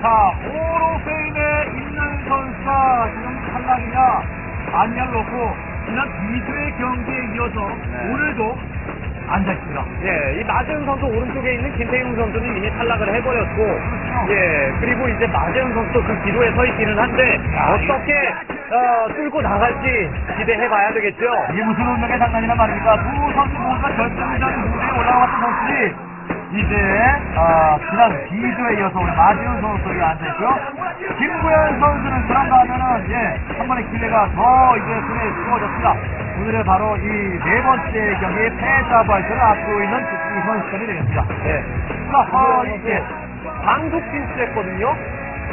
자, 호로페인에 있는 선수가 지금 탈락이냐, 아니냐를 놓고, 지난 2주의 경기에 이어서 네. 오늘도 앉아있습니다. 예, 이 마재훈 선수 오른쪽에 있는 김태용 선수는 이미 탈락을 해버렸고, 예, 그리고 이제 마재훈 선수도 그 기로에 서 있기는 한데, 어떻게, 어, 뚫고 나갈지 기대해봐야 되겠죠. 이게 무슨 운명의 장난이란 말입니까? 두 선수 모두가 결승전 무대에 올라왔던 선수들이 이제 아, 지난 2주에 이어서 우리 마지훈 선수가 앉아있고요. 김구현 선수는 그런가 하면은 예, 한 번의 기회가 더 이제 손에 주어졌습니다. 오늘은 바로 이 네 번째 경기에 패자 발전을 앞두고 있는 이선 시점이 되겠습니다. 예. 자, 어, 이제 방속 진출했거든요.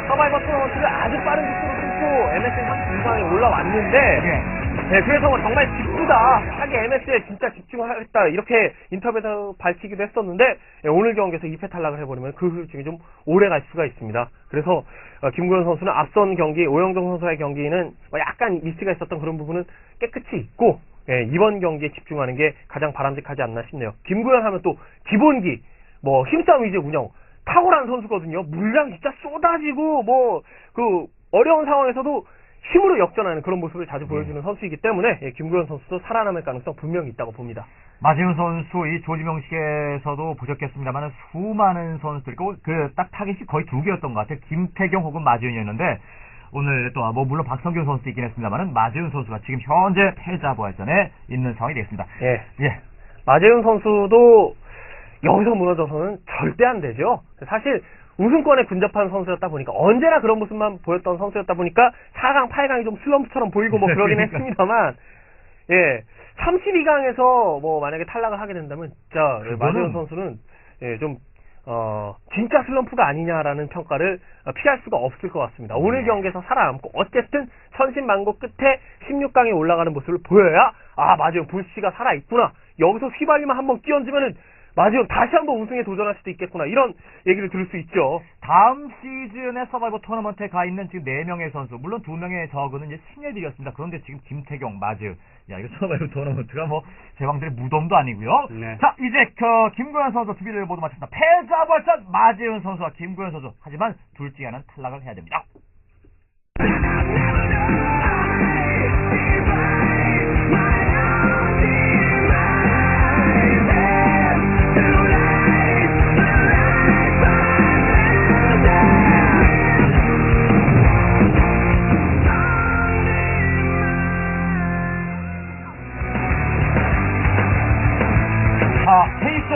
서바이버 토너먼트를 아주 빠른 속도로 뚫고 MSN 상 중상에 올라왔는데, 예. 네, 그래서 뭐 정말 직구다. 하게 MS에 진짜 집중하겠다. 이렇게 인터뷰에서 밝히기도 했었는데, 예, 오늘 경기에서 2패 탈락을 해버리면 그 후유증이 좀 오래 갈 수가 있습니다. 그래서, 어, 김구현 선수는 앞선 경기, 오영정 선수의 경기는 뭐 약간 미스가 있었던 그런 부분은 깨끗이 있고, 예, 이번 경기에 집중하는 게 가장 바람직하지 않나 싶네요. 김구현 하면 또 기본기, 뭐 힘싸움 위주 운영, 탁월한 선수거든요. 물량 진짜 쏟아지고, 뭐, 그, 어려운 상황에서도 힘으로 역전하는 그런 모습을 자주 보여주는 선수이기 때문에 예, 김구현 선수도 살아남을 가능성 분명히 있다고 봅니다. 마지훈 선수 이 조지명식에서도 보셨겠습니다만 수많은 선수들 그 딱 타겟이 거의 두 개였던 것 같아요. 김태경 혹은 마지훈이었는데 오늘 또 뭐 물론 박성균 선수도 있긴 했습니다만 마지훈 선수가 지금 현재 패자 부활전에 있는 상황이 되겠습니다. 예. 예. 마재훈 선수도 여기서 무너져서는 절대 안 되죠. 사실 우승권에 근접한 선수였다 보니까 언제나 그런 모습만 보였던 선수였다 보니까 4강, 8강이 좀 슬럼프처럼 보이고 뭐 그러긴 그러니까. 했습니다만 예. 32강에서 뭐 만약에 탈락을 하게 된다면 진짜 예, 그거는- 마재훈 선수는 예, 좀 어, 진짜 슬럼프가 아니냐라는 평가를 어, 피할 수가 없을 것 같습니다. 오늘 네. 경기에서 살아남고 어쨌든 천신만고 끝에 16강에 올라가는 모습을 보여야 아 마지막 불씨가 살아있구나 여기서 휘발유만 한번 끼얹으면은 마지막 다시 한번 우승에 도전할 수도 있겠구나 이런 얘기를 들을 수 있죠. 다음 시즌의 서바이벌 토너먼트에 가 있는 지금 네명의 선수, 물론 두명의 저그는 이제 신예들이었습니다. 그런데 지금 김태경, 마즈. 야, 이거 서바이벌 토너먼트가 뭐, 제방들의 무덤도 아니고요 네. 자, 이제 그, 김구현 선수 수비를 모두 마쳤습니다. 패자 벌전 마재훈 선수와 김구현 선수. 하지만 둘 중에 하나는 탈락을 해야 됩니다.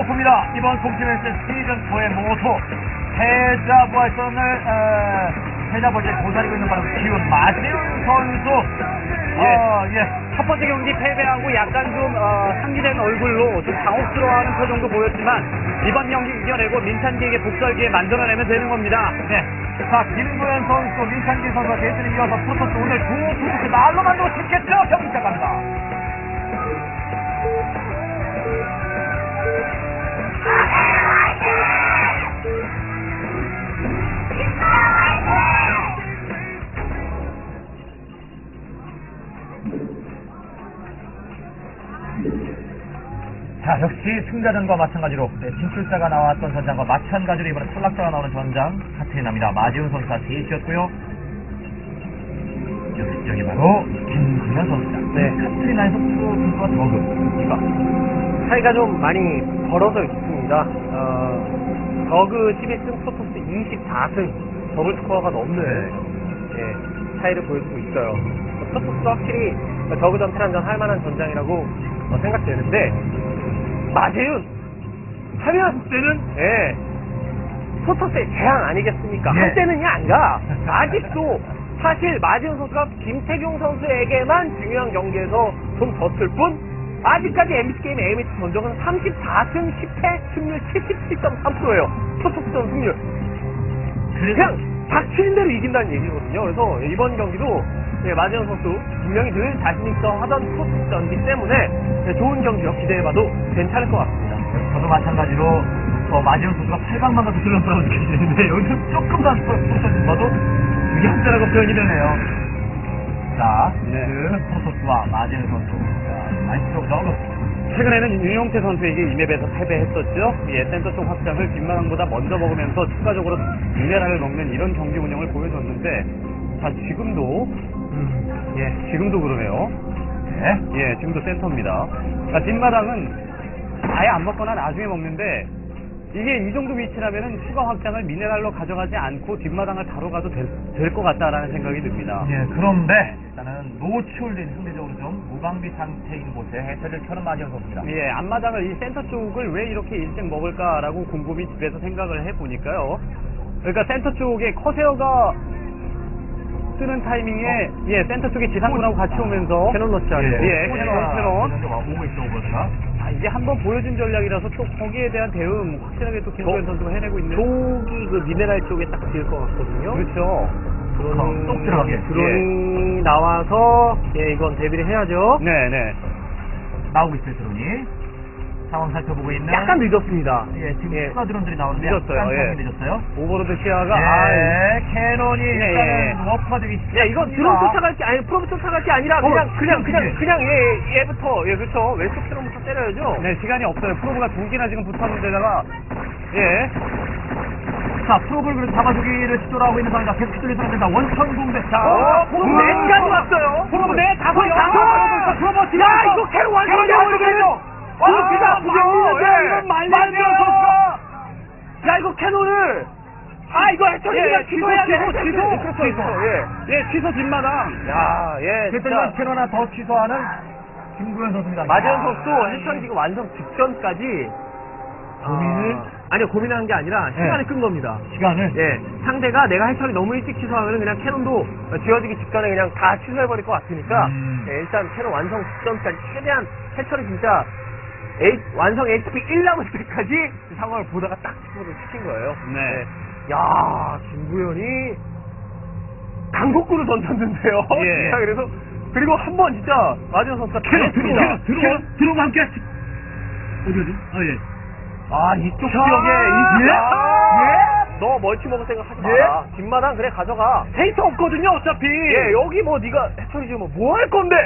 오프입니다. 이번 공지맨스 시즌 4의 모토. 패자 부활전을, 어, 패자 부활전에 고사리고 있는 바로 기운 마지훈 선수. 어, 예. 첫 번째 경기 패배하고 약간 좀 어, 상기된 얼굴로 좀 당혹스러워하는 표정도 보였지만 이번 경기 이겨내고 민찬기에게 기회 만들어내면 되는 겁니다. 네. 자, 김구현 선수, 민찬기 선수가 대진에 이어서 프로토스 오늘 두 프로토스 날로 만들고 싶겠죠? 경기 시작합니다. 자, 역시 승자전과 마찬가지로 네, 진출자가 나왔던 전장과 마찬가지로 이번에 탈락자가 나오는 전장 카트리나입니다. 마지훈 선수가 셋이었고요. 여기, 바로 김승현 선수다. 네. 카트리나에서 프로 선수와 더그. 이거. 차이가 좀 많이 벌어져 있습니다. 어, 저그 12승, 프로토스 24승, 더블 스코어가 넘는 예, 차이를 보여주고 있어요. 프로토스도 확실히 저그전 테란전 할 만한 전장이라고 어, 생각되는데 마재윤 하면 때는 예, 프로토스의 재앙 아니겠습니까? 예. 한때는이 아니라 아직도 사실 마지훈 선수가 김태경 선수에게만 중요한 경기에서 좀 졌을 뿐 아직까지 MBC 게임 AMH 전적은 34승 10패 승률 77.3%예요. 프로토스전 승률. 그냥 닥치는 대로 이긴다는 얘기거든요. 그래서 이번 경기도 예, 마지훈 선수 분명히 늘 자신 있어 하던 프로토스전이기 때문에 예, 좋은 경기력 기대해봐도 괜찮을 것 같습니다. 저도 마찬가지로 어, 마지훈 선수가 8강만 가도 슬럼프라고 느껴지는데 여기서 조금만 프로토스 봐도 그게 한자라고 표현이 되네요. 자, 네. 그 프로토스와 마지훈 선수. 자, 마이스트로 저그 최근에는 윤용태 선수에게 이 맵에서 패배했었죠. 예, 센터 쪽 확장을 뒷마당보다 먼저 먹으면서 추가적으로 미네랄을 먹는 이런 경기 운영을 보여줬는데, 자, 지금도, 음, 예, 지금도 그러네요. 네. 예, 지금도 센터입니다. 자, 뒷마당은 아예 안 먹거나 나중에 먹는데, 이게 이 정도 위치라면은 추가 확장을 미네랄로 가져가지 않고 뒷마당을 바로 가도 될 것 같다라는 생각이 듭니다. 예, 그런데 일단은 노출된 상대적으로 좀 무방비 상태인 곳에 해설을 켜는 선수입니다. 예, 앞마당을 이 센터 쪽을 왜 이렇게 일찍 먹을까라고 곰곰이 집에서 생각을 해보니까요. 그러니까 센터 쪽에 커세어가 뜨는 타이밍에 예 센터 쪽에 지상군하고 같이 오면서 캐논 러시 하려 예, 캐논 캐논 있어 오거든요. 아, 이게 한번 보여준 전략이라서 또 거기에 대한 대응 확실하게 또 김구현 선수가 해내고 있는 쪽이 그 미네랄 쪽에 딱 지을 것 같거든요. 그렇죠 드론이, 쏙 들어가게. 드론이 나와서 예 이건 대비를 해야죠. 네네 나오고 있어요 드론이. 상황 살펴보고 있는. 약간 늦었습니다. 예, 지금 예. 추가 드론들이 나오는데 늦었어요, 약간 예. 좀 늦었어요. 오버로드 시야가 아, 예, 캐논이 예, 일단은 워프가 되기 야 이거 드론 쫓아갈 게 아니 프로브 쫓아갈 게 아니라 어, 그냥 그냥 그냥 그냥 그냥 얘 얘부터 예 그렇죠 왼쪽 드론부터 때려야죠. 네 시간이 없어요 프로브가 두 개나 지금 붙었는데다가 예 자, 프로볼 그릇 잡아주기를 시도를 하고 있는 상황이다. 계속 시도를 해서 원천 공대. 자, 어, 프로브 넷까지 왔어요. 프로브 넷 다섯 여 다섯! 프로볼 야 이거 캐논 완전 되버리 와 진짜 말도 예. 이건 안 돼요. 야 이거 캐논을 아 이거 해처리가 예, 취소, 취소해야 돼. 취소, 취소. 그렇죠, 그렇죠. 예. 예 취소 뒷마당 야 예 그랬더니 진짜 캐논 하나 더 취소하는 김구현 선수입니다. 마지현 선수도 해처리가 완성 직전까지 고민을? 아, 니요 고민한 게 아니라 시간을 끈 겁니다. 시간을. 예, 상대가 내가 해처리 너무 일찍 취소하면 그냥 캐논도 지어지기 직전에 그냥 다 취소해버릴 것 같으니까 음. 예, 일단 캐논 완성 직전까지 최대한 해처리 진짜 H, 완성 HP 1 남을 때까지 그 상황을 보다가 딱 취소를 시킨 거예요. 네. 예. 야 김구현이 강복구를 던졌는데요. 예. 자, 그래서 그리고 한 번 진짜 마지막 선수가 당했습니다. 들어오고 함께 하시. 어디 어디? 아 예. 아 이쪽 자, 지역에 이 예? 예? 너 멀티 먹을 생각 하지 예? 마라. 뒷마당 그래 가져가. 데이터 없거든요 어차피 예, 여기 뭐 네가 해처리 지으면 뭐할 건데?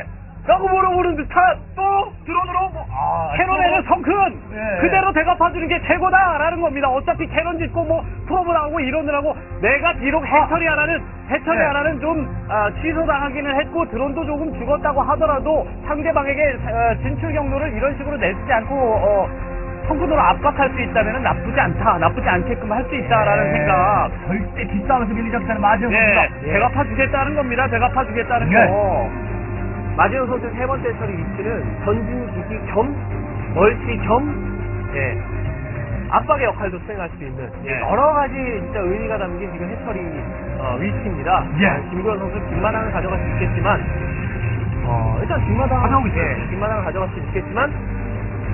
라고 물어보는데 다또 드론으로 뭐 아, 캐논에는 성큰 예. 그대로 대갚아주는 게 최고다라는 겁니다. 어차피 캐논 짓고 뭐 프로브 나오고 이러느라고 내가 비록 해처리 하나는 해처리 네. 하나는 좀 아, 취소당하기는 했고 드론도 조금 죽었다고 하더라도 상대방에게 어, 진출 경로를 이런 식으로 내지 않고 어, 성큰으로 압박할 수 있다면 나쁘지 않다, 나쁘지 않게끔 할 수 있다라는 네. 생각. 절대 뒷싸움에서 밀리지 않다는 마지막 예, 선수입니다. 대갚아주겠다는 겁니다. 대갚아주겠다는 네. 거. 마지막 선수 세 번째 처리 위치는 전진 기기 겸 멀티 겸 예. 압박의 역할도 수행할 수 있는 예. 여러 가지 진짜 의미가 담긴 지금 해처리 어, 위치입니다. 예. 어, 김구현 선수 뒷마당을 가져갈 수 있겠지만 어, 일단 뒷마당. 예, 뒷마당을 가져갈 수 있겠지만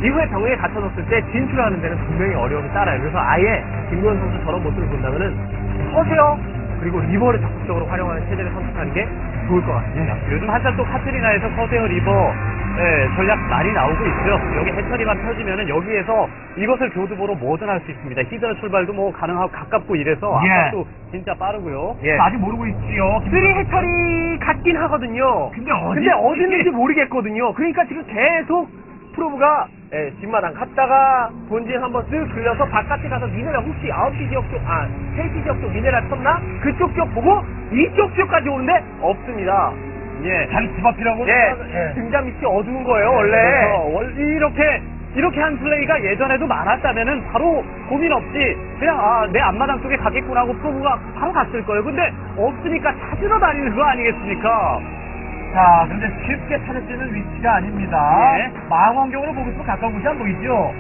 이후에 병력에 갇혀졌을 때 진출하는 데는 분명히 어려움이 따라요. 그래서 아예 김구현 선수 저런 모습을 본다면은 커세어 그리고 리버를 적극적으로 활용하는 체제를 선택하는 게 좋을 것 같습니다. 요즘 한참 또 카트리나에서 커세어 리버 예, 전략 많이 나오고 있고요. 여기 해처리만 펴지면은 여기에서 이것을 교두보로 뭐든 할 수 있습니다. 히드라 출발도 뭐 가능하고 가깝고 이래서 예. 압박도 진짜 빠르고요. 예. 아직 모르고 있지요. 쓰리 해처리 같긴 하거든요. 근데 어디 근데 어디 있는지 모르겠거든요. 그러니까 지금 계속 프로브가 예, 뒷마당 갔다가 본진 한번 쓱 들려서 바깥에 가서 미네랄 혹시 9시 지역 쪽, 아, 3시 지역 쪽 미네랄 쳤나? 그쪽 지역 보고 이쪽 지역까지 오는데 없습니다. 예. 자기 집 앞이라고. 예, 등장 밑이 어두운 거예요, 원래. 그래서 원- 이렇게 이렇게 한 플레이가 예전에도 많았다면은 바로 고민 없이 그냥 아, 내 앞마당 쪽에 가겠구나 하고 프로브가 바로 갔을 거예요. 근데 없으니까 찾으러 다니는 거 아니겠습니까? 자, 그런데 쉽게 찾을 수 있는 위치가 아닙니다. 예. 망원경으로 보고 있으면 가까운 곳이 안 보이죠?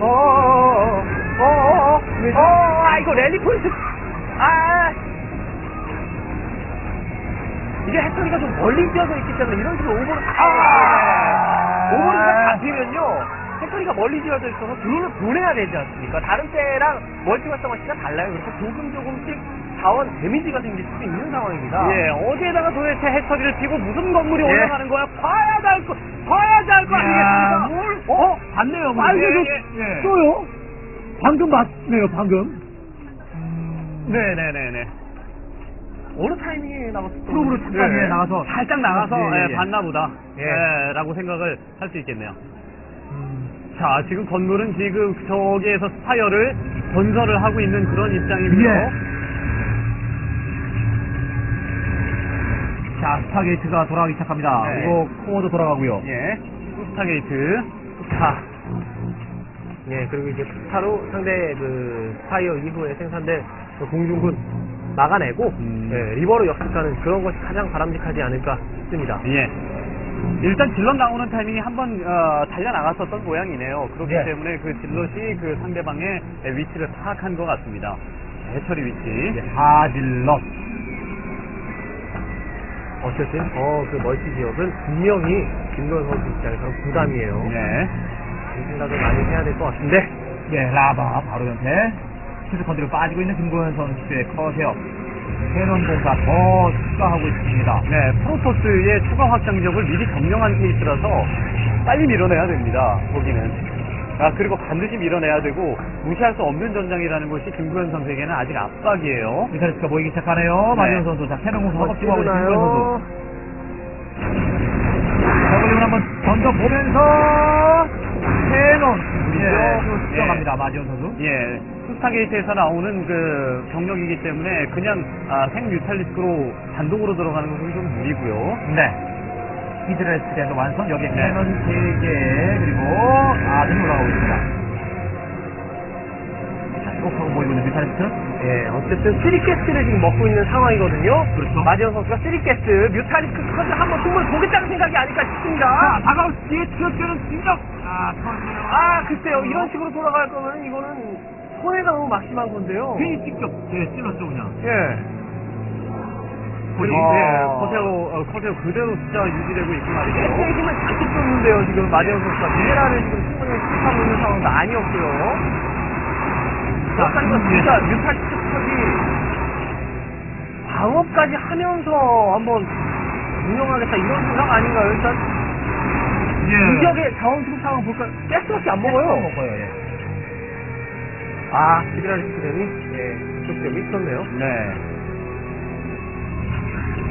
어 어 어어, 어어어, 어, 아, 이거 랠리 포인트. 아, 이게 해처리가 좀 멀리 뛰어져 있기 때문에 이런 식으로 오버를 아. 오버를 잡히면요. 해처리가 멀리 지어져 있어서 드론을 보내야 되지 않습니까? 다른 때랑 멀티 활성화 시가 달라요. 그래서 조금 조금씩 자원 데미지가 생길 수도 있는 상황입니다. 예, 어디에다가 도대체 해처리를 피고 무슨 건물이 예. 올라가는 거야? 봐야지 알 거, 봐야지 알거 야, 아니겠습니까? 뭘- 어? 봤네요, 뭐. 빨개도 예, 예. 또요? 방금 봤네요, 방금. 음, 네네네네. 어느 타이밍에 나갔었던 프로브로 잠깐 예. 예, 나가서 살짝 나가서 예, 예. 봤나 보다. 예. 예, 라고 생각을 할 수 있겠네요. 음, 자, 지금 건물은 지금 저기에서 스파이어를 건설을 하고 있는 그런 입장이고요. 자, 스타게이트가 돌아가기 시작합니다. 네. 그리고 코어도 돌아가고요. 예. 스타게이트. 자. 예, 그리고 이제 스타로 상대 그 스파이어 이후에 생산된 그 공중군 막아내고 음. 예, 리버로 역습하는 그런 것이 가장 바람직하지 않을까 싶습니다. 예. 일단 질럿 나오는 타이밍이 한번 어, 달려나갔었던 모양이네요. 그렇기 예. 때문에 그 질럿이 그 상대방의 위치를 파악한 것 같습니다. 해처리 위치. 예, 하질럿. 어쨌든 어, 그 멀티 지역은 분명히 김도현 선수 입장에서는 부담이에요. 예. 이 생각을 많이 해야 될 것 같은데 예, 라바 바로 연패. 슈트 컨트롤 빠지고 있는 김고현 선수의 커세어. 캐논 공사 더 추가하고 있습니다. 네, 프로토스의 추가 확장력을 미리 점령한 케이스라서 빨리 밀어내야 됩니다. 거기는. 아, 그리고 반드시 밀어내야 되고 무시할 수 없는 전장이라는 것이 김구현 선수에게는 아직 압박이에요. 미사리스가 모이기 시작하네요. 마지원 선수. 자, 캐논 공사 허벅지하고 있는 김고현 선수. 저글링을 한번 던져보면서 캐논. 예. 수정합니다. 마지원 선수. 예, 스타게이트에서 나오는 그 병력이기 때문에 그냥 아, 생 뮤탈리스크로 단독으로 들어가는 것은 좀 무리고요. 네. 히드레스에서 완성. 여기에 네. 캐논 3개, 그리고 아들이 올라가고 있습니다. 자, 똑하고 보이고 있는 미사리스트. 예, 어쨌든 3가스를 지금 먹고 있는 상황이거든요. 그렇죠. 마지원 선수가 3가스, 뮤타리스크 컷을 한번 충분히 보겠다는 생각이 아닐까 싶습니다. 다가올 뒤에 튀어주는 진격. 아. 아, 글쎄요. 이런 식으로 돌아갈 거면 이거는 손해가 너무 막심한 건데요. 괜히 직접 예, 찔렀죠, 그냥. 예. 그리고 아. 예, 커세오, 어, 커세오 그대로 숫자 유지되고 있고 말이죠. 힘을 잔뜩 줬는데요, 지금 마지원 선수가. 미네랄을 지금 충분히 하고 있는 상황도 아니었고요. 자, 그렇다니까 음, 진짜 뮤타리스크 컷이 방어까지 하면서 한번 운영하겠다 이런 생각 아닌가요? 일단 예. 이 지역의 자원 수급 상황 볼까요? 가스밖에 안 먹어요. 먹어요, 예. 아, 히드라리스크 댐이 예, 댐이 있었네요. 네.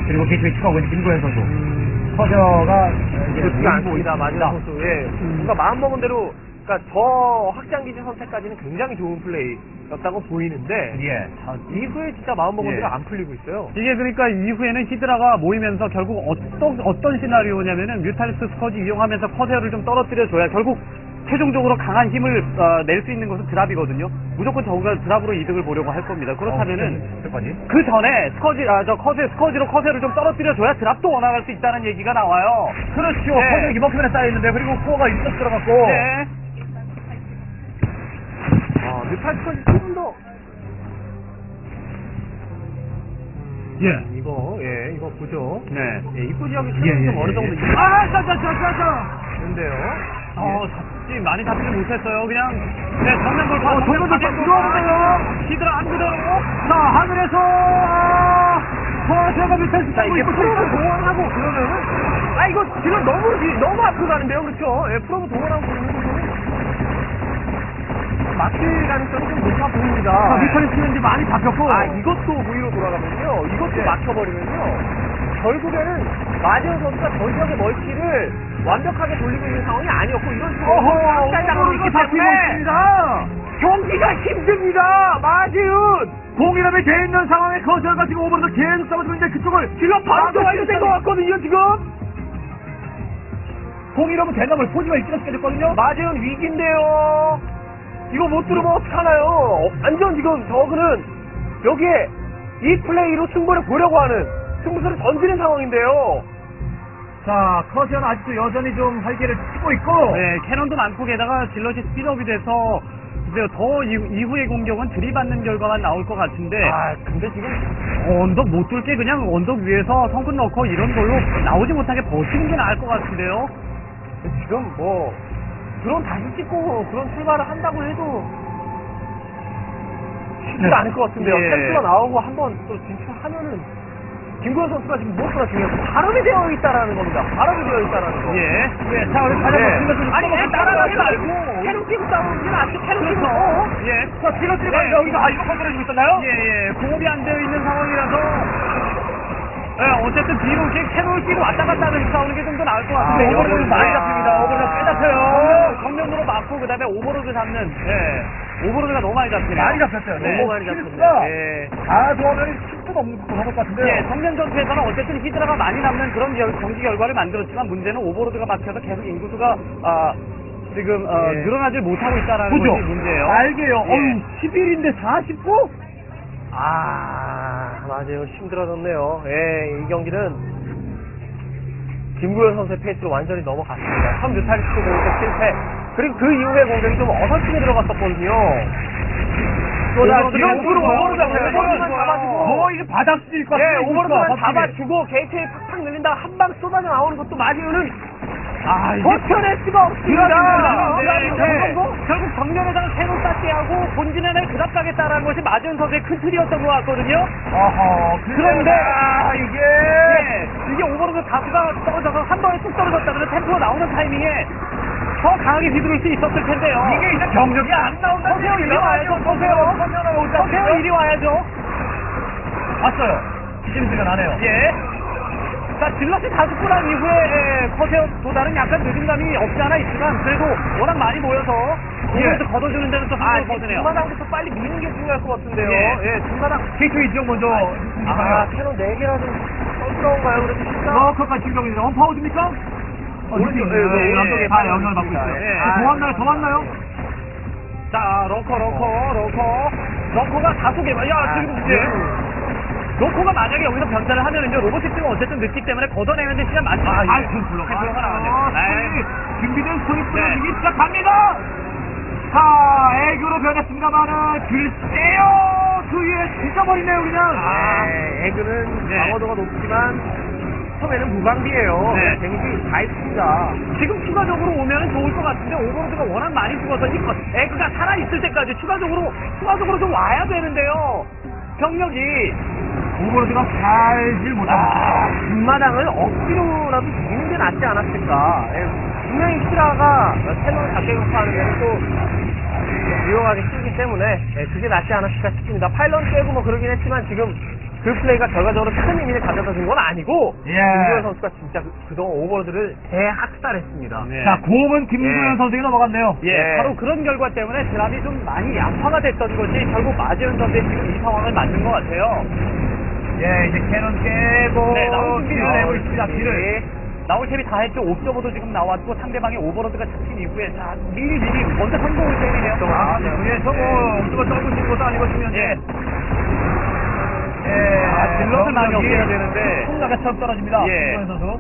그리고 게이트웨이 추가하고 있는 김고현 선수. 음, 커저가 이제 그렇지가 않습니다. 선수. 예. 그러니까 마음 먹은 대로 그러니까 저 확장 기지 선택까지는 굉장히 좋은 플레이였다고 보이는데 예. 자, 이후에 진짜 마음 먹은 예. 대로 안 풀리고 있어요. 이게 그러니까 이후에는 히드라가 모이면서 결국 어떤 어떤 시나리오냐면은 뮤탈리스 스커지 이용하면서 커세어를 좀 떨어뜨려 줘야 결국 최종적으로 강한 힘을 어, 낼 수 있는 것은 드랍이거든요. 무조건 저가 드랍으로 이득을 보려고 할 겁니다. 그렇다면은 끝까지. 그 전에 스커지 아 저 커세 스커지로 커세를 좀 떨어뜨려 줘야 드랍도 원활할 수 있다는 얘기가 나와요. 그렇죠. 네. 커저 이만큼이나 쌓여 있는데, 그리고 코어가 이쪽 들어갔고. 네. 아, 뮤탈스까지 조금 더 예. 음, 이거 예 이거 보죠. 네. 예, 입구 지역이 예, 좀 예, 어느 예, 정도 예. 있- 아, 자. 있는데요. 어, 잡 지 많이 잡지 못했어요. 그냥 네 정면 돌파. 어, 정면 돌파 들어오는데요. 히드라 안 그대로. 자, 하늘에서, 아, 커저가 밑에서 자 이게 프로브. 동원하고 그러면은 아 이거 지금 너무 뒤- 너무 앞으로 가는데요, 그렇죠? 예, 프로브 동원하고 거는 막힐 가능성이 좀 높아 보입니다. 자, 미터리스는 이제 많이 잡혔고. 아 이것도 무위로 돌아가면요 이것도 예. 막혀버리면요 결국에는 마지원 선수가 저 지역의 멀티를 완벽하게 돌리고 있는 상황이 아니었고 이런 식으로 어허, 이렇게 바뀌고 있습니다. 경기가 힘듭니다. 마지은 공이람이 돼 있는 상황에 커저가 지금 오버로서 계속 잡아주고 있는데 그쪽을 지금 바로 완료된 것 같거든요 지금. 공이라면 대나물 포지가 일찍 깨졌거든요. 마지은 위기인데요. 이거 못 들으면 어떡하나요? 완전 지금 저그는 여기에 이 플레이로 승부를 보려고 하는 승부수를 던지는 상황인데요 자, 커저는 아직도 여전히 좀 활개를 치고 있고. 네, 캐논도 많고 게다가 질럿이 스피드업이 돼서 글쎄요, 더 이후- 이후의 공격은 들이받는 결과만 나올 것 같은데 아 근데 지금 언덕 못 뚫게 그냥 언덕 위에서 성근 넣고 이런 걸로 나오지 못하게 버티는 게 나을 것 같은데요. 지금 뭐 드론 다시 찍고 그런 출발을 한다고 해도 쉽지가 네. 않을 것 같은데요. 예. 템스가 나오고 한번 또 진출하면은 김구현 선수가 지금 무엇보다 중요한 건 발업이 되어 있다라는 겁니다. 발업이 되어 있다라는 거. 예. 예, 자, 우리 가자. 예. 좀 아니 왜 따라가지 말고. 캐논 끼고 싸우는 게 낫지 끼고 그렇죠. 예. 자, 지금 지금 네. 여기서 아, 이거 컨트롤 해주고 있었나요? 예, 예. 공업이 안 되어 있는 상황이라서 예, 어쨌든 뒤로 이렇게 캐롤 끼고 왔다 갔다 하면서 싸우는 게 좀 더 나을 것 같은데 아, 오버로드 많이 아. 잡힙니다. 오버로드 꽤 잡혀요. 정면으로 맞고 그 다음에 오버로드 잡는 예. 오버로드가 너무 많이 잡히네요. 많이 잡혔어요. 네. 너무 많이 킬수가 잡혔네요. 예. 다 좋아하면 10분 넘는 넘을 것 같은데요. 예, 정면 전투에서는 어쨌든 히드라가 많이 남는 그런 결- 경기 결과를 만들었지만 문제는 오버로드가 막혀서 계속 인구수가 아, 지금 어, 예. 늘어나지 못하고 있다라는 그죠? 것이 문제예요. 알게요. 예. 어우, 11인데 49? 아, 맞아요. 힘들어졌네요. 예, 이 경기는 김구현 선수의 페이스로 완전히 넘어갔습니다. 첫 뮤탈리스트 공격 실패. 그리고 그 이후에 공격이 좀 어설프게 들어갔었거든요. 오버로드 이런 식으로 오버로드 오버로드가 오버로드 오버로드만. 잡아주고. 뭐 이게 바닥 쓸것 예, 같아요. 오버로드만. 잡아주고 게이트에 팍팍 늘린다 한방 쏟아져 나오는 것도 마지우는 아, 이게 버텨낼 수가 없습니다. 네, 네. 결국, 결국 정면에다가 캐논 쌓게 하고 본진에는 그답 가겠다라는 것이 마지은 선수의 큰 틀이었던 것 같거든요. 어허, 그런데 아, 이게 예, 이게 오버로드 가수가 떨어져서 한 번에 뚝 떨어졌다면 템포가 나오는 타이밍에 더 강하게 휘두를 수 있었을 텐데요. 이게 이제 경력이 안 나온다. 서세요 이리 와야죠. 서세요. 서세요 이리 와야죠. 왔어요. 시리즈가 나네요. 예. 자, 질럿이 다 죽고 난 이후에 예, 커세어 도달은 약간 늦은 감이 없지 않아 있지만 그래도 워낙 많이 모여서 예. 걷어주는 데는 좀 아, 한번 버드네요. 중마당부터 빨리 미는 게 중요할 것 같은데요. 예. 예, 중마당. 게이트웨이 지역 먼저. 아, 캐논 4개나 좀 썰스러운가요? 그래도 진짜. 러커까지 진경입니다. 원파워 줍니까? 오른쪽, 예, 예, 오른쪽에 다 영향을 받고. 있어요. 예. 더 왔나요? 더 왔나요? 자, 러커, 러커, 러커. 러커가 다소 개, 야, 아, 지금 이제. 러커가 만약에 여기서 변사를 하면은요, 로보틱스가 어쨌든 늦기 때문에 걷어내는데 시간 많지 아. 예. 템플러가. 템플러가 나왔네요. 아, 에이. 스토리, 준비된 스토리 네. 뿌려주기 시작합니다! 자, 애교로 변했습니다만은, 글쎄요! 그 위에 찢어버리네요, 그냥! 아, 에그는 네. 방어도가 높지만 처음에는 무방비예요. 네. 데미지 다 있습니다. 지금 추가적으로 오면은 좋을 것 같은데 오버로드가 워낙 많이 죽어서 이 거- 에그가 살아 있을 때까지 추가적으로 추가적으로 좀 와야 되는데요. 병력이 오버로드가 살질 못합니다. 아, 뒷마당을 억지로라도 죽이는 게 낫지 않았을까. 예, 분명히 히드라가 캐논을 작게 공포하는 데는 또 유용하게 쓰기 때문에 예, 그게 낫지 않았을까 싶습니다. 파일럿 빼고 뭐 그러긴 했지만 지금 그 플레이가 결과적으로 큰 의미를 가져다 준 건 아니고 예. 김구현 선수가 진짜 그- 그동안 오버로드를 대학살했습니다. 네. 자, 고음은 김구현 예. 선수에게 넘어갔네요. 예, 네. 바로 그런 결과 때문에 드랍이 좀 많이 약화가 됐던 것이 결국 마지은 선수의 지금 이 상황을 만든 것 같아요. 예, 이제 캐논 깨고, 네, 나올 준비를 나올 있습니다. 뒤를. 나올 탭이 다 했죠. 옵저버도 지금 나왔고 상대방의 오버로드가 잡힌 이후에 자 미리 미리 먼저 성공을 때리네요. 아, 네, 그래서 뭐, 엉뚱한 떨고 있는 것도 아니고, 지금 예. 예. 아, 질럿을 많이 없애야 되는데. 콩나가처럼 떨어집니다. 예. 선수.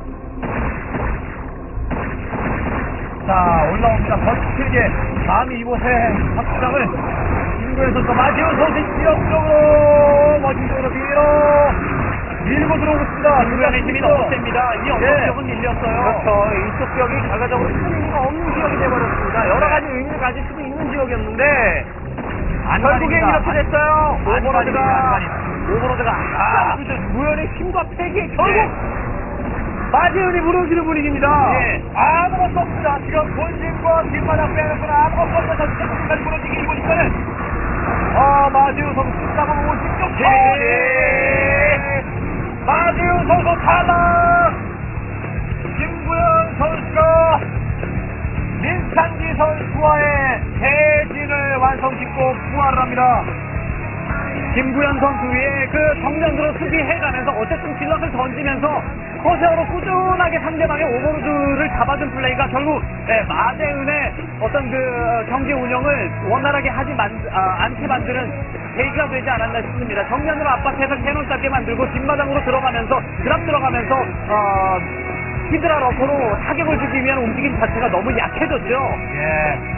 자, 올라옵니다. 벌칙길게 감히 이곳에 확장을 김구현 선수, 마지원 선수 지역적으로, 멋진적으로 뒤로 밀고 들어오고 있습니다. 김구현의 힘이 너무 셉니다. 이 언덕 예. 지역은 밀렸어요. 그렇죠. 이쪽 지역이 결과적으로 큰 의미가 없는 지역이 되어버렸습니다. 여러 가지 의미를 가질 수도 있는 지역이었는데 결국에. 이렇게 됐어요. 오버로드가. 오버로드가 아. 무연의 힘과 패기에 결국 예. 마지은이 무너지는 분위기입니다. 예. 아무것도 없습니다. 지금 본진과 뒷마당 빼놓고는 아무것도 없어서 끝까지 무너지기 이보니까는 아 마지우 선수 숫자가 56초 예. 마지우 선수 탈락 김구현 선수가 민찬기 선수와의 대진을 완성짓고 부활을 합니다. 김구현 선수의 그 정면으로 수비해가면서 어쨌든 질럿을 던지면서 커세어로 꾸준하게 상대방의 오버로드를 잡아준 플레이가 결국 예, 마재은의 어떤 그 어, 경기 운영을 원활하게 하지 만, 아, 않게 만드는 계기가 되지 않았나 싶습니다. 정면으로 압박해서 캐논 잡게 만들고 뒷마당으로 들어가면서 드랍 들어가면서 어, 히드라 러커로 타격을 주기 위한 움직임 자체가 너무 약해졌죠. 예.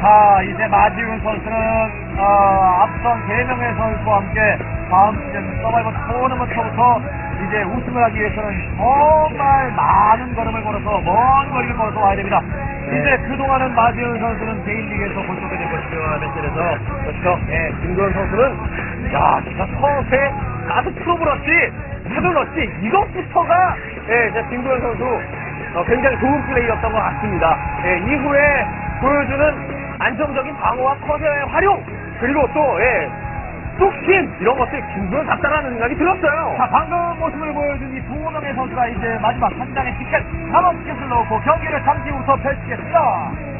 자, 이제 마지훈 선수는, 어, 앞선 3명의 선수와 함께 다음 시즌 서바이벌 토너먼트부터 이제 우승을 하기 위해서는 정말 많은 걸음을 걸어서, 먼 거리를 걸어서 와야 됩니다. 이제 그동안은 마지훈 선수는 개인 리그에서 볼수 없게 된 것이죠, 멘틀에서. 그렇죠. 예, 김구현 선수는 야 진짜 서세 가스 프로브러시 헤들러시 이것부터가 예, 진짜 김구현 선수 어, 굉장히 좋은 플레이였던 것 같습니다. 예, 이후에 보여주는 안정적인 방어와 커세어의 활용 그리고 또 예, 뚝심 이런 것들 김구현 답다라는 생각이 들었어요. 자, 방금 모습을 보여준 이두 명의 선수가 이제 마지막 한 장의 티켓, 3원 티켓을 넣고 경기를 잠시 후부터 펼치겠습니다.